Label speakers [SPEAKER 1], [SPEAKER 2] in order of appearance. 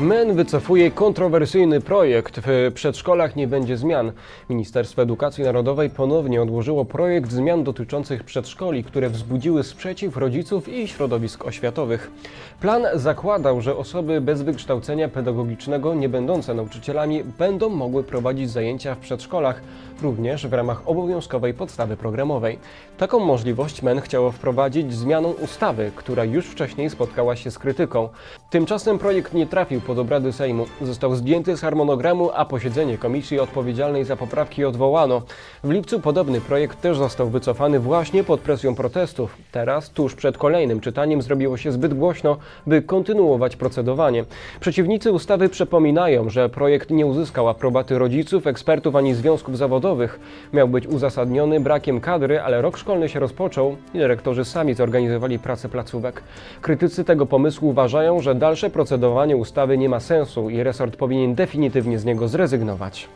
[SPEAKER 1] MEN wycofuje kontrowersyjny projekt. W przedszkolach nie będzie zmian. Ministerstwo Edukacji Narodowej ponownie odłożyło projekt zmian dotyczących przedszkoli, które wzbudziły sprzeciw rodziców i środowisk oświatowych. Plan zakładał, że osoby bez wykształcenia pedagogicznego, nie będące nauczycielami, będą mogły prowadzić zajęcia w przedszkolach, również w ramach obowiązkowej podstawy programowej. Taką możliwość MEN chciało wprowadzić zmianą ustawy, która już wcześniej spotkała się z krytyką. Tymczasem projekt nie trafił pod obrady Sejmu. Został zdjęty z harmonogramu, a posiedzenie komisji odpowiedzialnej za poprawki odwołano. W lipcu podobny projekt też został wycofany właśnie pod presją protestów. Teraz, tuż przed kolejnym czytaniem, zrobiło się zbyt głośno, by kontynuować procedowanie. Przeciwnicy ustawy przypominają, że projekt nie uzyskał aprobaty rodziców, ekspertów ani związków zawodowych. Miał być uzasadniony brakiem kadry, ale rok szkolny się rozpoczął i dyrektorzy sami zorganizowali pracę placówek. Krytycy tego pomysłu uważają, że dalsze procedowanie ustawy nie ma sensu i resort powinien definitywnie z niego zrezygnować.